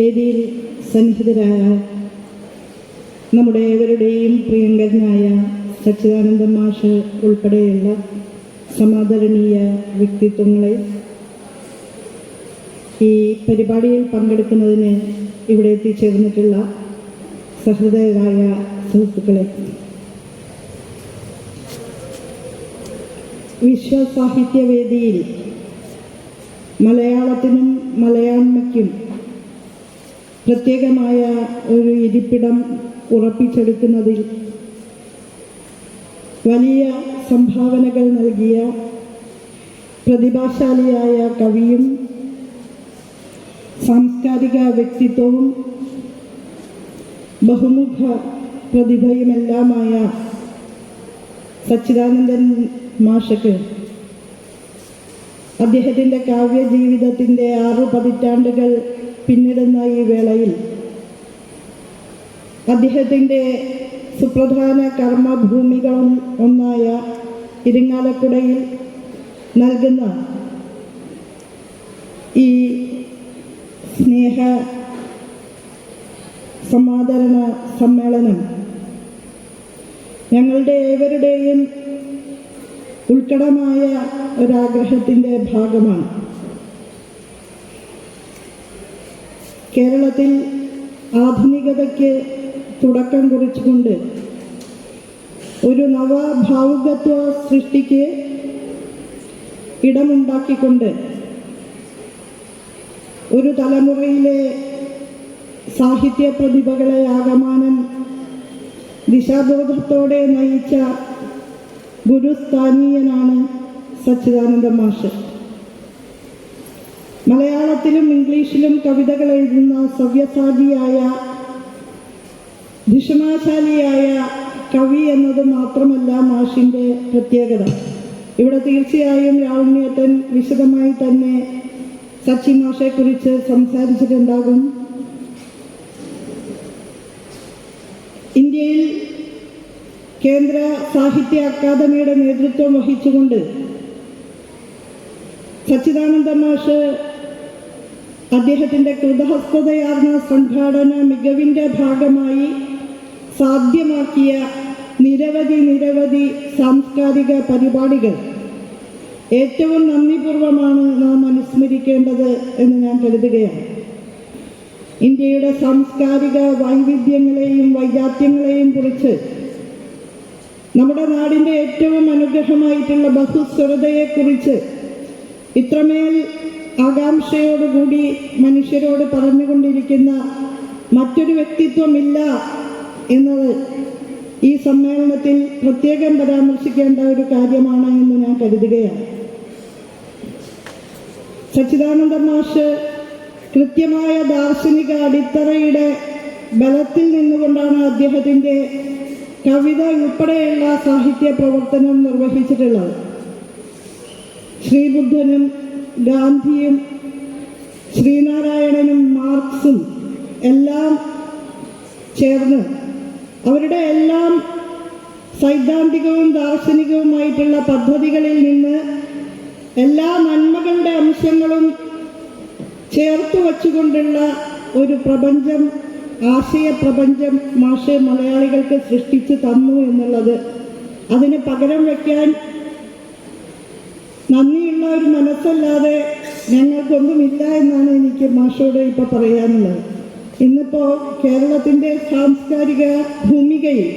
വേദിയിൽ സന്നിഹിതരായ നമ്മുടെ ഏവരുടെയും പ്രിയങ്കരനായ സച്ചിദാനന്ദ മാഷ് ഉൾപ്പെടെയുള്ള സമാദരണീയ വ്യക്തിത്വങ്ങളെ ഈ പരിപാടിയിൽ പങ്കെടുക്കുന്നതിന് ഇവിടെ എത്തിച്ചേർന്നിട്ടുള്ള സഹൃദയരായ സുഹൃത്തുക്കളെ വിശ്വസാഹിത്യവേദിയിൽ മലയാളത്തിനും മലയാണ്മയ്ക്കും പ്രത്യേകമായ ഒരു ഇരിപ്പിടം ഉറപ്പിച്ചെടുക്കുന്നതിൽ വലിയ സംഭാവനകൾ നൽകിയ പ്രതിഭാശാലിയായ കവിയും സാംസ്കാരിക വ്യക്തിത്വവും ബഹുമുഖ പ്രതിഭയുമെല്ലാമായ സച്ചിദാനന്ദൻ മാഷക്ക് അദ്ദേഹത്തിന്റെ കാവ്യജീവിതത്തിന്റെ ആറു പതിറ്റാണ്ടുകൾ പിന്നിടുന്ന ഈ വേളയിൽ അദ്ദേഹത്തിന്റെ സുപ്രധാന കർമ്മഭൂമികളും ഒന്നായ ഇരിങ്ങാലക്കുടയിൽ നൽകുന്ന ഈ സ്നേഹ സമാദരണ സമ്മേളനം ഞങ്ങളുടെ ഏവരുടെയും ഉൾക്കടമായ ഒരാഗ്രഹത്തിന്റെ ഭാഗമാണ്. കേരളത്തിൽ ആധുനികതയ്ക്ക് തുടക്കം കുറിച്ചുകൊണ്ട് ഒരു നവഭാവുകത്വ സൃഷ്ടിക്ക് ഇടമുണ്ടാക്കിക്കൊണ്ട് ഒരു തലമുറയിലെ സാഹിത്യ പ്രതിഭകളെ ആകമാനം ദിശാബോധത്തോടെ നയിച്ച ഗുരുസ്ഥാനീയനാണ് സച്ചിദാനന്ദ മാഷ്. മലയാളത്തിലും ഇംഗ്ലീഷിലും കവിതകൾ എഴുതുന്ന സവ്യസാചിയായ ഭിഷണാശാലിയായ കവി എന്നത് മാത്രമല്ല മാഷിന്റെ പ്രത്യേകത. ഇവിടെ തീർച്ചയായും രാവുണ്ണിയേട്ടൻ വിശദമായി തന്നെ സച്ചി മാഷെക്കുറിച്ച് സംസാരിച്ചിട്ടുണ്ടാകും. ഇന്ത്യയിൽ കേന്ദ്ര സാഹിത്യ അക്കാദമിയുടെ നേതൃത്വം വഹിച്ചുകൊണ്ട് സച്ചിദാനന്ദ മാഷ് അദ്ദേഹത്തിന്റെ കൃതഹസ്തതയാർന്ന സംഘാടന മികവിന്റെ ഭാഗമായി സാധ്യമാക്കിയ നിരവധി നിരവധി സാംസ്കാരിക പരിപാടികൾ. ഏറ്റവും നന്ദിപൂർവമാണ് നാം അനുസ്മരിക്കേണ്ടത് എന്ന് ഞാൻ കരുതുകയാണ്. ഇന്ത്യയുടെ സാംസ്കാരിക വൈവിധ്യങ്ങളെയും വൈജാത്യങ്ങളെയും കുറിച്ച് നമ്മുടെ നാടിന്റെ ഏറ്റവും അനുഗ്രഹമായിട്ടുള്ള ബഹുസ്വരതയെക്കുറിച്ച് ഇത്രമേൽ ആകാംക്ഷയോടുകൂടി മനുഷ്യരോട് പറഞ്ഞുകൊണ്ടിരിക്കുന്ന മറ്റൊരു വ്യക്തിത്വമില്ല എന്നത് ഈ സമ്മേളനത്തിൽ പ്രത്യേകം പരാമർശിക്കേണ്ട ഒരു കാര്യമാണ് എന്ന് ഞാൻ കരുതുകയാണ്. സച്ചിദാനന്ദ മാഷ് കൃത്യമായ ദാർശനിക അടിത്തറയുടെ ബലത്തിൽ നിന്നുകൊണ്ടാണ് അദ്ദേഹത്തിന്റെ കവിത ഉൾപ്പെടെയുള്ള സാഹിത്യ പ്രവർത്തനം നിർവഹിച്ചിട്ടുള്ളത്. ശ്രീബുദ്ധനും ഗാന്ധിയും ശ്രീനാരായണനും മാർക്സും എല്ലാം ചേർന്ന് അവരുടെ എല്ലാം സൈദ്ധാന്തികവും ദാർശനികവുമായിട്ടുള്ള പദ്ധതികളിൽ നിന്ന് എല്ലാ നന്മകളുടെ അംശങ്ങളും ചേർത്ത് വച്ചുകൊണ്ടുള്ള ഒരു പ്രപഞ്ചം ആശയ പ്രപഞ്ചം മാഷ് മലയാളികൾക്ക് സൃഷ്ടിച്ചു തന്നു എന്നുള്ളത് അതിന് പകരം വയ്ക്കാൻ നന്ദിയുള്ള ഒരു മനസ്സല്ലാതെ ഞങ്ങൾക്കൊന്നുമില്ല എന്നാണ് എനിക്ക് മാഷോട് ഇപ്പോൾ പറയാനുള്ളത്. ഇന്നിപ്പോൾ കേരളത്തിന്റെ സാംസ്കാരിക ഭൂമികയിൽ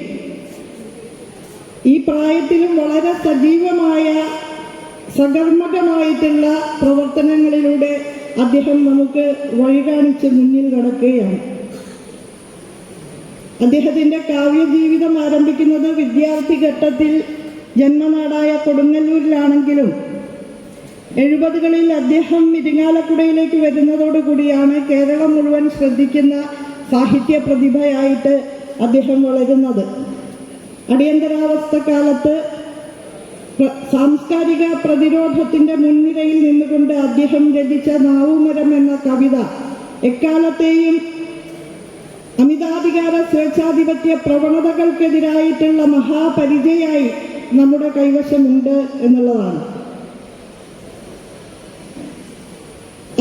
ഈ പ്രായത്തിലും വളരെ സജീവമായ സകർമ്മകമായിട്ടുള്ള പ്രവർത്തനങ്ങളിലൂടെ അദ്ദേഹം നമുക്ക് വഴി കാണിച്ച് മുന്നിൽ കടക്കുകയാണ്. അദ്ദേഹത്തിന്റെ കാവ്യജീവിതം ആരംഭിക്കുന്നത് വിദ്യാർത്ഥി ഘട്ടത്തിൽ ജന്മനാടായ കൊടുങ്ങല്ലൂരിലാണെങ്കിലും എഴുപതുകളിൽ അദ്ദേഹം ഇരിങ്ങാലക്കുടയിലേക്ക് വരുന്നതോടുകൂടിയാണ് കേരളം മുഴുവൻ ശ്രദ്ധിക്കുന്ന സാഹിത്യ പ്രതിഭയായിട്ട് അദ്ദേഹം വളരുന്നത്. അടിയന്തരാവസ്ഥ കാലത്ത് സാംസ്കാരിക പ്രതിരോധത്തിന്റെ മുൻനിരയിൽ നിന്നുകൊണ്ട് അദ്ദേഹം രചിച്ച നാവുമരം എന്ന കവിത എക്കാലത്തെയും അമിതാധികാര സ്വേച്ഛാധിപത്യ പ്രവണതകൾക്കെതിരായിട്ടുള്ള മഹാപരിചയായി നമ്മുടെ കൈവശമുണ്ട് എന്നുള്ളതാണ്.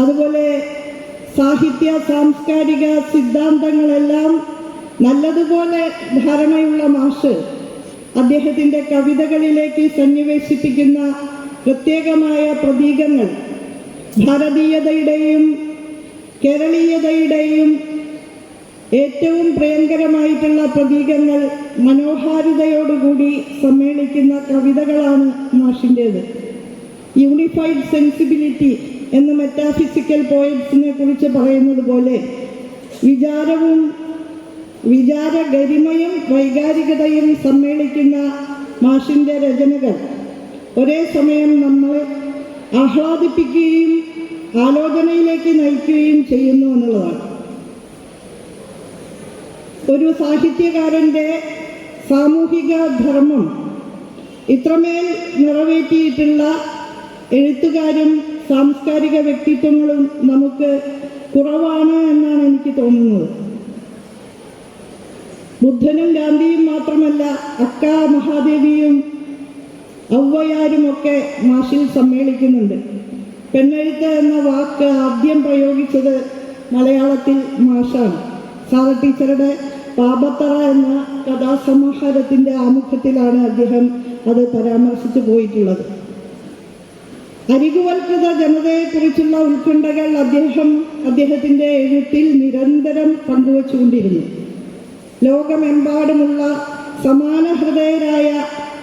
അതുപോലെ സാഹിത്യ സാംസ്കാരിക സിദ്ധാന്തങ്ങളെല്ലാം നല്ലതുപോലെ ധാരണയുള്ള മാഷ് അദ്ദേഹത്തിന്റെ കവിതകളിലേക്ക് സന്നിവേശിപ്പിക്കുന്ന പ്രത്യേകമായ പ്രതീകങ്ങൾ ഭാരതീയതയുടെയും കേരളീയതയുടെയും ഏറ്റവും പ്രിയങ്കരമായിട്ടുള്ള പ്രതീകങ്ങൾ മനോഹാരിതയോടുകൂടി സമ്മേളിക്കുന്ന കവിതകളാണ് മാഷിന്റേത്. യൂണിഫൈഡ് സെൻസിബിലിറ്റി എന്ന മെറ്റാഫിസിക്കൽ പോയിറ്റ്സിനെ കുറിച്ച് പറയുന്നത് പോലെ വിചാരവും വിചാരഗരിമയും വൈകാരികതയും സമ്മേളിക്കുന്ന മാഷിന്റെ രചനകൾ. ഒരേ സമയം നമ്മളെ ആഹ്ലാദിപ്പിക്കുകയും ആലോചനയിലേക്ക് നയിക്കുകയും ചെയ്യുന്നു എന്നുള്ളതാണ്. ഒരു സാഹിത്യകാരന്റെ സാമൂഹിക ധർമ്മം ഇത്രമേൽ നിറവേറ്റിയിട്ടുള്ള എഴുത്തുകാരും സാംസ്കാരിക വ്യക്തിത്വങ്ങളും നമുക്ക് കുറവാണ് എന്നാണ് എനിക്ക് തോന്നുന്നത്. ബുദ്ധനും ഗാന്ധിയും മാത്രമല്ല അക്ക മഹാദേവിയും ഔവയാരുമൊക്കെ മാഷിൽ സമ്മേളിക്കുന്നുണ്ട്. പെണ്ണെഴുത്ത് എന്ന വാക്ക് ആദ്യം പ്രയോഗിച്ചത് മലയാളത്തിൽ മാഷാണ്. സാറ ടീച്ചറുടെ പാപത്തറ എന്ന കഥാസമാഹാരത്തിന്റെ ആമുഖത്തിലാണ് അദ്ദേഹം അത് പരാമർശിച്ചു പോയിട്ടുള്ളത്. അരികുവൽകൃത ജനതയെക്കുറിച്ചുള്ള ഉത്കണ്ഠകൾ അദ്ദേഹം അദ്ദേഹത്തിന്റെ എഴുത്തിൽ നിരന്തരം പങ്കുവച്ചുകൊണ്ടിരുന്നു. ലോകമെമ്പാടുമുള്ള സമാന ഹൃദയരായ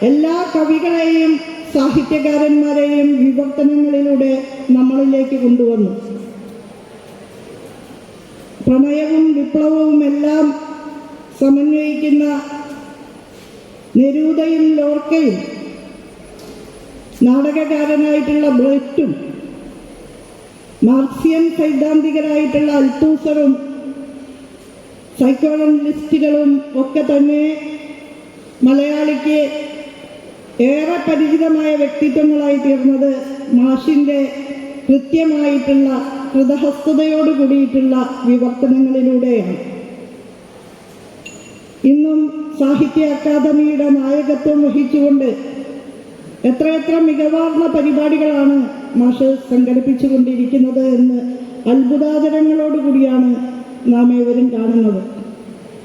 എല്ലാ കവികളെയും സാഹിത്യകാരന്മാരെയും വിവർത്തനങ്ങളിലൂടെ നമ്മളിലേക്ക് കൊണ്ടുവന്നു. പ്രണയവും വിപ്ലവവും എല്ലാം സമന്വയിക്കുന്ന നെരൂതയും ലോർക്കയും നാടകകാരനായിട്ടുള്ള ബ്രെറ്റും മാർക്സിയൻ സൈദ്ധാന്തികരായിട്ടുള്ള അൽത്തൂസറും സൈക്കോളജിസ്റ്റുകളും ഒക്കെ തന്നെ മലയാളിക്ക് ഏറെ പരിചിതമായ വ്യക്തിത്വങ്ങളായി തീർന്നത് മാഷിന്റെ കൃത്യമായിട്ടുള്ള കൃതഹസ്തയോട് കൂടിയിട്ടുള്ള വിവർത്തനങ്ങളിലൂടെയാണ്. ഇന്നും സാഹിത്യ അക്കാദമിയുടെ നായകത്വം വഹിച്ചുകൊണ്ട് എത്രയെത്ര മികവാർന്ന പരിപാടികളാണ് മാഷ് സംഘടിപ്പിച്ചുകൊണ്ടിരിക്കുന്നത് എന്ന് അത്ഭുതാചരങ്ങളോടുകൂടിയാണ് നാം ഏവരും കാണുന്നത്.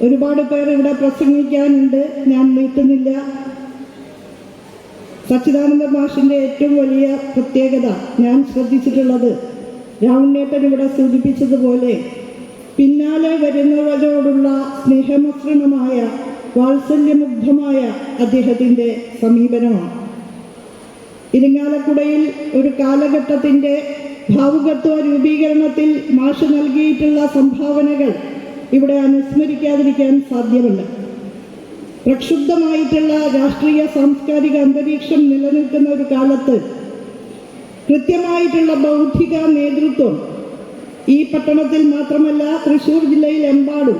ഒരുപാട് പേർ ഇവിടെ പ്രസംഗിക്കാനുണ്ട്. ഞാൻ നീട്ടുന്നില്ല. സച്ചിദാനന്ദ മാഷിന്റെ ഏറ്റവും വലിയ പ്രത്യേകത ഞാൻ ശ്രദ്ധിച്ചിട്ടുള്ളത് രാവുണ്ണേട്ടൻ ഇവിടെ സൂചിപ്പിച്ചതുപോലെ പിന്നാലെ വരുന്നവരോടുള്ള സ്നേഹമിശ്രണമായ വാത്സല്യമുഗ്ധമായ അദ്ദേഹത്തിന്റെ സമീപനമാണ്. ഇരിങ്ങാലക്കുടയിൽ ഒരു കാലഘട്ടത്തിന്റെ ഭാവുകത്വ രൂപീകരണത്തിൽ മാഷ് നൽകിയിട്ടുള്ള സംഭാവനകൾ ഇവിടെ അനുസ്മരിക്കാതിരിക്കാൻ സാധ്യമല്ല. പ്രക്ഷുബ്ധമായിട്ടുള്ള രാഷ്ട്രീയ സാംസ്കാരിക അന്തരീക്ഷം നിലനിൽക്കുന്ന ഒരു കാലത്ത് കൃത്യമായിട്ടുള്ള ബൗദ്ധിക നേതൃത്വം ഈ പട്ടണത്തിൽ മാത്രമല്ല തൃശൂർ ജില്ലയിലെമ്പാടും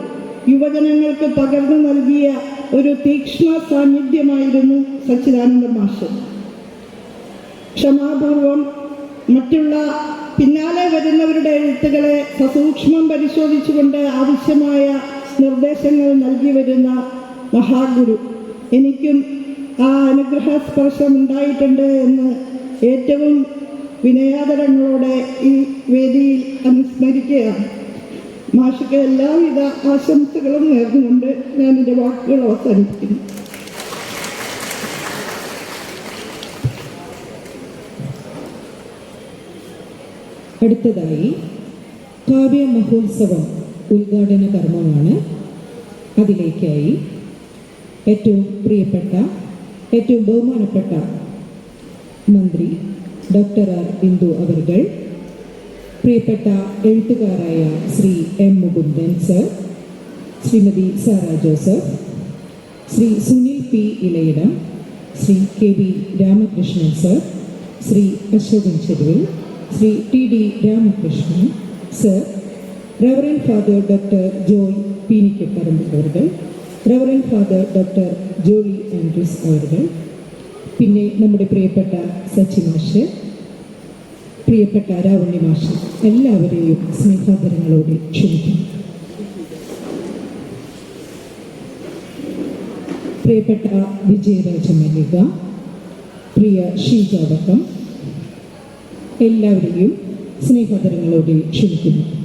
യുവജനങ്ങൾക്ക് പകർന്നു നൽകിയ ഒരു തീക്ഷ്ണ സാന്നിധ്യമായിരുന്നു സച്ചിദാനന്ദ മാഷ്. ക്ഷമാപൂർവം മറ്റുള്ള പിന്നാലെ വരുന്നവരുടെ എഴുത്തുകളെ സസൂക്ഷ്മം പരിശോധിച്ചുകൊണ്ട് ആവശ്യമായ നിർദ്ദേശങ്ങൾ നൽകി വരുന്ന മഹാഗുരു. എനിക്കും ആ അനുഗ്രഹ സ്പർശം ഉണ്ടായിട്ടുണ്ട് എന്ന് ഏറ്റവും വിനയാദരങ്ങളോടെ ഈ വേദിയിൽ അനുസ്മരിക്കുകയാണ്. മാഷിക്ക് എല്ലാവിധ ആശംസകളും നേർന്നുകൊണ്ട് ഞാൻ എന്റെ വാക്കുകൾ അവസാനിപ്പിക്കുന്നു. അടുത്തതായി കാവ്യ മഹോത്സവം ഉദ്ഘാടന കർമ്മമാണ്. അതിലേക്കായി ഏറ്റവും പ്രിയപ്പെട്ട ഏറ്റവും ബഹുമാനപ്പെട്ട മന്ത്രി ഡോക്ടർ ആർ ബിന്ദു അവർകൾ പ്രിയപ്പെട്ട എഴുത്തുകാരായ Shri M Mukundan sir Shrimati Sara Joseph Shri Sunil P Elayidam Shri K V Ramakrishnan sir Shri Ashokan Cheruvil Shri T D Ramakrishnan sir reverend father doctor Joy Peenikkaparambu അവർ reverend father doctor Jolly Andrews അവർ പിന്നെ നമ്മുടെ പ്രിയപ്പെട്ട സച്ചി മാഷ് പ്രിയപ്പെട്ട രാവണി മാഷ് എല്ലാവരെയും സ്നേഹാദരങ്ങളോടെ ക്ഷണിക്കുന്നു. പ്രിയപ്പെട്ട വിജയരാജ മല്ലിക പ്രിയ ഷീജാവക്കം എല്ലാവരെയും സ്നേഹതരങ്ങളോടെ ക്ഷണിക്കുന്നു.